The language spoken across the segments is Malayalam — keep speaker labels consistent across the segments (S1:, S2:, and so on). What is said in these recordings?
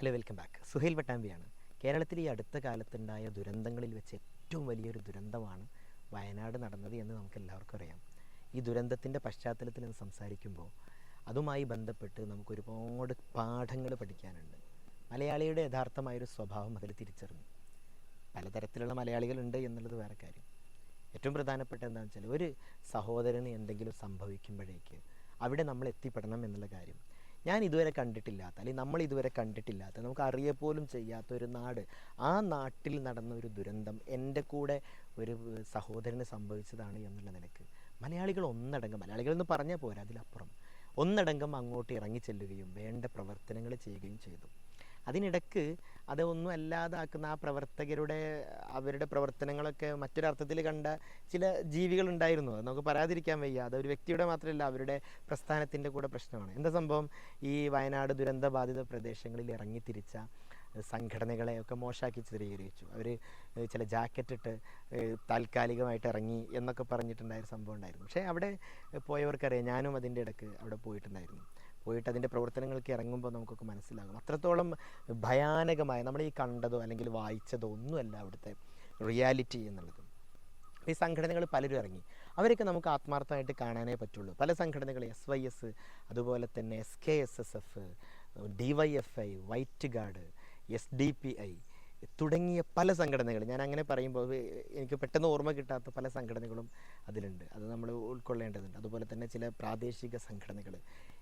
S1: ഹലോ വെൽക്കം ബാക്ക് സുഹൈൽ വട്ടാമ്പിയാണ്. കേരളത്തിൽ ഈ അടുത്ത കാലത്തുണ്ടായ ദുരന്തങ്ങളിൽ വെച്ച് ഏറ്റവും വലിയൊരു ദുരന്തമാണ് വയനാട് നടന്നത് എന്ന് നമുക്ക് എല്ലാവർക്കും അറിയാം. ഈ ദുരന്തത്തിന്റെ പശ്ചാത്തലത്തിൽ നിന്ന് സംസാരിക്കുമ്പോൾ അതുമായി ബന്ധപ്പെട്ട് നമുക്ക് ഒരുപാട് പാഠങ്ങൾ പഠിക്കാനുണ്ട്. മലയാളിയുടെ യഥാർത്ഥമായൊരു സ്വഭാവം അതിൽ തിരിച്ചറിഞ്ഞു. പലതരത്തിലുള്ള മലയാളികളുണ്ട് എന്നുള്ളത് വേറെ കാര്യം. ഏറ്റവും പ്രധാനപ്പെട്ട എന്താണെന്ന് വെച്ചാൽ ഒരു സഹോദരന് എന്തെങ്കിലും സംഭവിക്കുമ്പോഴേക്ക് അവിടെ നമ്മൾ എത്തിപ്പെടണം എന്നുള്ള കാര്യം. ഞാൻ ഇതുവരെ കണ്ടിട്ടില്ലാത്ത അല്ലെങ്കിൽ നമ്മൾ ഇതുവരെ കണ്ടിട്ടില്ലാത്ത നമുക്ക് പോലും ചെയ്യാത്ത ഒരു നാട്. ആ നാട്ടിൽ നടന്ന ഒരു ദുരന്തം എന്റെ കൂടെ ഒരു സഹോദരന് സംഭവിച്ചതാണ് എന്നുള്ള നിലയ്ക്ക്. മലയാളികൾ ഒന്നടങ്കം മലയാളികൾ എന്ന് പറഞ്ഞാൽ പോരാ അതിലപ്പുറം. ഒന്നടങ്കം അങ്ങോട്ട് ഇറങ്ങി ചെല്ലുകയും വേണ്ട പ്രവർത്തനങ്ങൾ ചെയ്യുകയും ചെയ്തു. അതിനിടക്ക് അതൊന്നും അല്ലാതാക്കുന്ന ആ പ്രവർത്തകരുടെ അവരുടെ പ്രവർത്തനങ്ങളൊക്കെ മറ്റൊരർത്ഥത്തിൽ കണ്ട ചില ജീവികളുണ്ടായിരുന്നു. അത് നമുക്ക് പറയാതിരിക്കാൻ വയ്യ. അത് ഒരു വ്യക്തിയുടെ മാത്രമല്ല അവരുടെ പ്രസ്ഥാനത്തിന്റെ കൂടെ പ്രശ്നമാണ്. എന്താ സംഭവം? ഈ വയനാട് ദുരന്ത ബാധിത പ്രദേശങ്ങളിൽ ഇറങ്ങി തിരിച്ച സംഘടനകളെ ഒക്കെ മോശമാക്കി ചിത്രീകരിച്ചു. അവർ ചില ജാക്കറ്റ് ഇട്ട് താൽക്കാലികമായിട്ട് ഇറങ്ങി എന്നൊക്കെ പറഞ്ഞിട്ടുണ്ടായ സംഭവം ഉണ്ടായിരുന്നു. പക്ഷേ അവിടെ പോയവർക്കറിയാം ഞാനും അതിന്റെ ഇടയ്ക്ക് അവിടെ പോയിട്ടുണ്ടായിരുന്നു. പോയിട്ട് അതിന്റെ പ്രവർത്തനങ്ങൾക്ക് ഇറങ്ങുമ്പോൾ നമുക്കൊക്കെ മനസ്സിലാകും. അത്രത്തോളം ഭയാനകമായ നമ്മൾ ഈ കണ്ടതോ അല്ലെങ്കിൽ വായിച്ചതോ ഒന്നുമല്ല അവിടുത്തെ റിയാലിറ്റി എന്നുള്ളത്. ഈ സംഘടനകൾ പലരും ഇറങ്ങി. അവരൊക്കെ നമുക്ക് ആത്മാർത്ഥമായിട്ട് കാണാനേ പറ്റുള്ളൂ. പല സംഘടനകൾ എസ് വൈ എസ് അതുപോലെ തന്നെ S K S S F D Y F I white guard S D P I തുടങ്ങിയ പല സംഘടനകൾ. ഞാൻ അങ്ങനെ പറയുമ്പോൾ എനിക്ക് പെട്ടെന്ന് ഓർമ്മ കിട്ടാത്ത പല സംഘടനകളും അതിലുണ്ട്. അത് നമ്മൾ ഉൾക്കൊള്ളേണ്ടതുണ്ട്. അതുപോലെ തന്നെ ചില പ്രാദേശിക സംഘടനകൾ.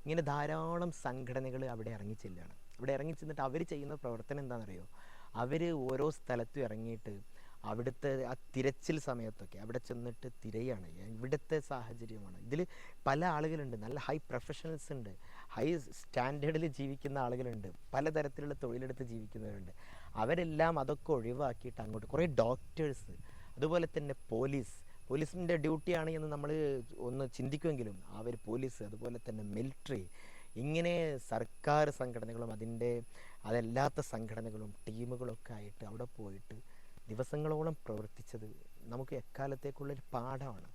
S1: ഇങ്ങനെ ധാരാളം സംഘടനകൾ അവിടെ ഇറങ്ങിച്ചെല്ലുകയാണ് ഇവിടെ ഇറങ്ങിച്ചെന്നിട്ട് അവർ ചെയ്യുന്ന പ്രവർത്തനം എന്താണെന്നറിയോ? അവർ ഓരോ സ്ഥലത്തും ഇറങ്ങിയിട്ട് അവിടുത്തെ ആ തിരച്ചിൽ സമയത്തൊക്കെ അവിടെ ചെന്നിട്ട് തിരയാണ്. ഇവിടുത്തെ സാഹചര്യമാണ്. ഇതിൽ പല ആളുകളുണ്ട്. നല്ല ഹൈ പ്രൊഫഷണൽസ് ഉണ്ട്. ഹൈ സ്റ്റാൻഡേർഡിൽ ജീവിക്കുന്ന ആളുകളുണ്ട്. പലതരത്തിലുള്ള തൊഴിലെടുത്ത് ജീവിക്കുന്നവരുണ്ട്. അവരെല്ലാം അതൊക്കെ ഒഴിവാക്കിയിട്ട് അങ്ങോട്ട് കുറേ ഡോക്ടേഴ്സ് അതുപോലെ തന്നെ പോലീസ് പോലീസിന്റെ ഡ്യൂട്ടിയാണ് എന്ന് നമ്മൾ ഒന്ന് ചിന്തിക്കുമെങ്കിലും അവർ പോലീസ് അതുപോലെ തന്നെ മിലിറ്ററി ഇങ്ങനെ സർക്കാർ സംഘടനകളും അതിന്റെ അതല്ലാത്ത സംഘടനകളും ടീമുകളൊക്കെ ആയിട്ട് അവിടെ പോയിട്ട് ദിവസങ്ങളോളം പ്രവർത്തിച്ചത് നമുക്ക് എക്കാലത്തേക്കുള്ളൊരു പാഠമാണ്.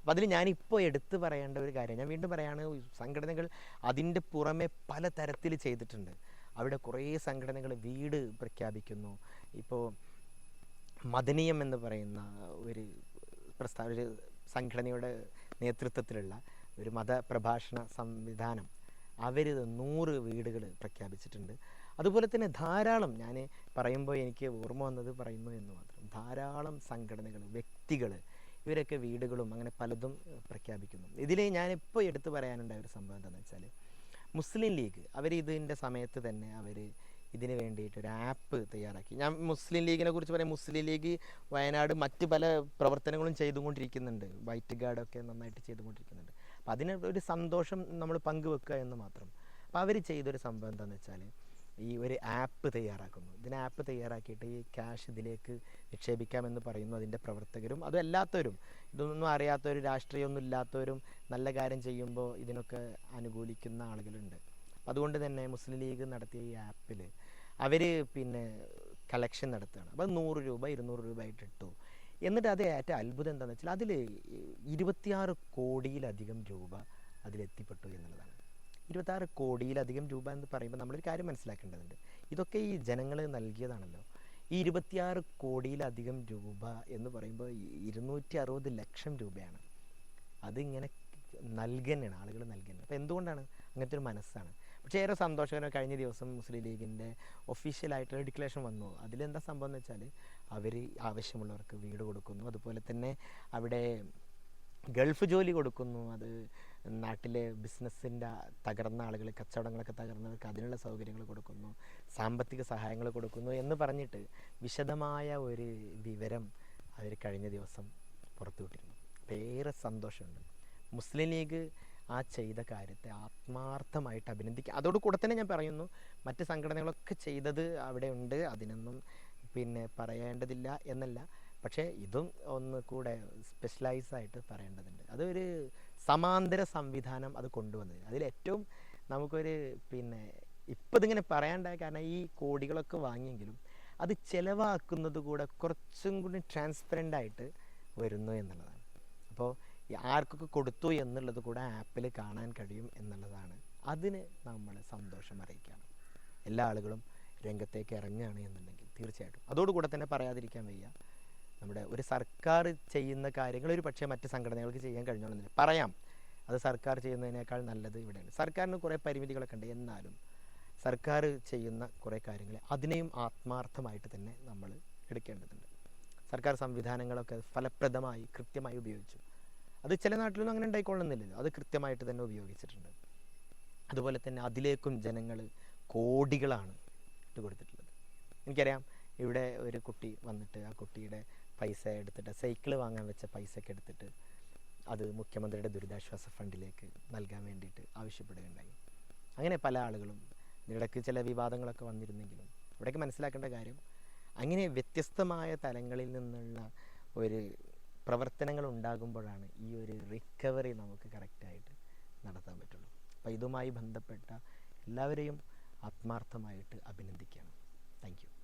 S1: അപ്പോൾ അതിൽ ഞാനിപ്പോൾ എടുത്തു പറയേണ്ട ഒരു കാര്യം ഞാൻ വീണ്ടും പറയാണ് സംഘടനകൾ അതിന്റെ പുറമെ പല തരത്തിൽ ചെയ്തിട്ടുണ്ട്. അവിടെ കുറേ സംഘടനകൾ വീട് പ്രഖ്യാപിക്കുന്നു. ഇപ്പോൾ മദനീയം എന്ന് പറയുന്ന ഒരു പ്രസ്ഥാന ഒരു സംഘടനയുടെ നേതൃത്വത്തിലുള്ള ഒരു മതപ്രഭാഷണ സംവിധാനം. അവർ നൂറ് വീടുകൾ പ്രഖ്യാപിച്ചിട്ടുണ്ട്. അതുപോലെ തന്നെ ധാരാളം ഞാൻ പറയുമ്പോൾ എനിക്ക് ഓർമ്മ വന്നത് പറയുന്നു എന്ന് മാത്രം. ധാരാളം സംഘടനകൾ വ്യക്തികൾ ഇവരൊക്കെ വീടുകളും അങ്ങനെ പലതും പ്രഖ്യാപിക്കുന്നു. ഇതിൽ ഞാനിപ്പോൾ എടുത്തു പറയാനുണ്ടായ ഒരു സംഭവം എന്താണെന്ന് വെച്ചാൽ മുസ്ലിം ലീഗ് അവർ ഇതിന്റെ സമയത്ത് തന്നെ അവർ ഇതിന് വേണ്ടിയിട്ട് ഒരു ആപ്പ് തയ്യാറാക്കി. ഞാൻ മുസ്ലിം ലീഗിനെ കുറിച്ച് പറയാം. മുസ്ലിം ലീഗ് വയനാട് മറ്റ് പല പ്രവർത്തനങ്ങളും ചെയ്തുകൊണ്ടിരിക്കുന്നുണ്ട്. വൈറ്റ് ഗാർഡൊക്കെ നന്നായിട്ട് ചെയ്തുകൊണ്ടിരിക്കുന്നുണ്ട്. അപ്പോൾ അതിന് ഒരു സന്തോഷം നമ്മൾ പങ്കുവെക്കുക എന്ന് മാത്രം. അപ്പോൾ അവർ ചെയ്തൊരു സംഭവം എന്താണെന്ന് വെച്ചാൽ ഈ ഒരു ആപ്പ് തയ്യാറാക്കുന്നു. ഇതിന് ആപ്പ് തയ്യാറാക്കിയിട്ട് ഈ ക്യാഷ് ഇതിലേക്ക് നിക്ഷേപിക്കാമെന്ന് പറയുന്നു അതിന്റെ പ്രവർത്തകരും. അതും അല്ലാത്തവരും. ഇതൊന്നും അറിയാത്തവരും രാഷ്ട്രീയമൊന്നും ഇല്ലാത്തവരും നല്ല കാര്യം ചെയ്യുമ്പോൾ ഇതിനൊക്കെ അനുകൂലിക്കുന്ന ആളുകളുണ്ട്. അപ്പം അതുകൊണ്ട് തന്നെ മുസ്ലിം ലീഗ് നടത്തിയ ഈ ആപ്പിൽ അവർ പിന്നെ കളക്ഷൻ നടത്തുകയാണ്. അപ്പോൾ നൂറ് രൂപ ഇരുന്നൂറ് രൂപ ആയിട്ട് ഇട്ടു. എന്നിട്ട് അത് ഏറ്റവും അത്ഭുതം എന്താണെന്ന് വെച്ചാൽ അതിൽ ഇരുപത്തിയാറ് കോടിയിലധികം രൂപ അതിലെത്തിപ്പെട്ടു എന്നുള്ളതാണ്. ഇരുപത്താറ് കോടിയിലധികം രൂപ എന്ന് പറയുമ്പോൾ നമ്മളൊരു കാര്യം മനസ്സിലാക്കേണ്ടതുണ്ട്. ഇതൊക്കെ ഈ ജനങ്ങൾ നൽകിയതാണല്ലോ. ഈ ഇരുപത്തിയാറ് കോടിയിലധികം രൂപ എന്ന് പറയുമ്പോൾ ഇരുന്നൂറ്റി അറുപത് ലക്ഷം രൂപയാണ്. അതിങ്ങനെ നൽകുന്നതാണ് ആളുകൾ നൽകുന്നത് അപ്പോൾ എന്തുകൊണ്ടാണ് അങ്ങനത്തെ ഒരു മനസ്സാണ്? പക്ഷേ ഏറെ സന്തോഷകരം കഴിഞ്ഞ ദിവസം മുസ്ലിം ലീഗിന്റെ ഒഫീഷ്യലായിട്ടുള്ള ഡിക്ലറേഷൻ വന്നു. അതിലെന്താ സംഭവം എന്ന് വെച്ചാൽ അവർ ആവശ്യമുള്ളവർക്ക് വീട് കൊടുക്കുന്നു. അതുപോലെ തന്നെ അവിടെ ഗൾഫ് ജോലി കൊടുക്കുന്നു. അത് നാട്ടിലെ ബിസിനസ്സിന്റെ തകർന്ന ആളുകൾ കച്ചവടങ്ങളൊക്കെ തകർന്നവർക്ക് അതിനുള്ള സൗകര്യങ്ങൾ കൊടുക്കുന്നു. സാമ്പത്തിക സഹായങ്ങൾ കൊടുക്കുന്നു എന്ന് പറഞ്ഞിട്ട് വിശദമായ ഒരു വിവരം അവർ കഴിഞ്ഞ ദിവസം പുറത്തുവിട്ടിരുന്നു. ഏറെ സന്തോഷമുണ്ട്. മുസ്ലിം ലീഗ് ആ ചെയ്ത കാര്യത്തെ ആത്മാർത്ഥമായിട്ട് അഭിനന്ദിക്കുക. അതോട് കൂടെ തന്നെ ഞാൻ പറയുന്നു മറ്റ് സംഘടനകളൊക്കെ ചെയ്തത് അവിടെ ഉണ്ട് അതിനൊന്നും പിന്നെ പറയേണ്ടതില്ല എന്നല്ല. പക്ഷേ ഇതും ഒന്ന് കൂടെ സ്പെഷ്യലൈസ് ആയിട്ട് പറയേണ്ടതുണ്ട്. അതൊരു സമാന്തര സംവിധാനം അത് കൊണ്ടുവന്നത് അതിലേറ്റവും നമുക്കൊരു പിന്നെ ഇപ്പം ഇതിങ്ങനെ പറയാണ്ടായ കാരണം ഈ കോടികളൊക്കെ വാങ്ങിയെങ്കിലും അത് ചിലവാക്കുന്നത് കൂടെ കുറച്ചും കൂടി ട്രാൻസ്പെറന്റ് ആയിട്ട് വരുന്നു എന്നുള്ളതാണ്. അപ്പോൾ ആർക്കൊക്കെ കൊടുത്തു എന്നുള്ളത് കൂടെ ആപ്പിൽ കാണാൻ കഴിയും എന്നുള്ളതാണ്. അതിന് നമ്മൾ സന്തോഷം അറിയിക്കുകയാണ് എല്ലാ ആളുകളും രംഗത്തേക്ക് ഇറങ്ങുകയാണ് എന്നുണ്ടെങ്കിൽ തീർച്ചയായിട്ടും. അതോടുകൂടെ തന്നെ പറയാതിരിക്കാൻ വയ്യ. നമ്മുടെ ഒരു സർക്കാർ ചെയ്യുന്ന കാര്യങ്ങൾ ഒരു പക്ഷേ മറ്റ് സംഘടനകൾക്ക് ചെയ്യാൻ കഴിഞ്ഞോളന്നില്ല. പറയാം അത് സർക്കാർ ചെയ്യുന്നതിനേക്കാൾ നല്ലത് ഇവിടെയാണ്. സർക്കാരിന് കുറേ പരിമിതികളൊക്കെ ഉണ്ട്. എന്നാലും സർക്കാർ ചെയ്യുന്ന കുറേ കാര്യങ്ങൾ അതിനെയും ആത്മാർത്ഥമായിട്ട് തന്നെ നമ്മൾ എടുക്കേണ്ടതുണ്ട്. സർക്കാർ സംവിധാനങ്ങളൊക്കെ ഫലപ്രദമായി കൃത്യമായി ഉപയോഗിച്ചു. അത് ചില നാട്ടിലൊന്നും അങ്ങനെ ഉണ്ടായിക്കൊള്ളുന്നില്ലല്ലോ. അത് കൃത്യമായിട്ട് തന്നെ ഉപയോഗിച്ചിട്ടുണ്ട്. അതുപോലെ തന്നെ അതിലേക്കും ജനങ്ങൾ കോടികളാണ് ഇട്ട് കൊടുത്തിട്ടുള്ളത്. എനിക്കറിയാം ഇവിടെ ഒരു കുട്ടി വന്നിട്ട് ആ കുട്ടിയുടെ പൈസ എടുത്തിട്ട് സൈക്കിൾ വാങ്ങാൻ വെച്ച പൈസയൊക്കെ എടുത്തിട്ട് അത് മുഖ്യമന്ത്രിയുടെ ദുരിതാശ്വാസ ഫണ്ടിലേക്ക് നൽകാൻ വേണ്ടിയിട്ട് ആവശ്യപ്പെടുകയുണ്ടായി. അങ്ങനെ പല ആളുകളും ഇതിനിടയ്ക്ക് ചില വിവാദങ്ങളൊക്കെ വന്നിരുന്നെങ്കിലും ഇവിടേക്ക് മനസ്സിലാക്കേണ്ട കാര്യം അങ്ങനെ വ്യത്യസ്തമായ തലങ്ങളിൽ നിന്നുള്ള ഒരു പ്രവർത്തനങ്ങൾ ഉണ്ടാകുമ്പോഴാണ് ഈ ഒരു റിക്കവറി നമുക്ക് കറക്റ്റായിട്ട് നടത്താൻ പറ്റുള്ളൂ. അപ്പോൾ ഇതുമായി ബന്ധപ്പെട്ട എല്ലാവരെയും ആത്മാർത്ഥമായിട്ട് അഭിനന്ദിക്കണം. അഭിനന്ദിക്കുകയാണ്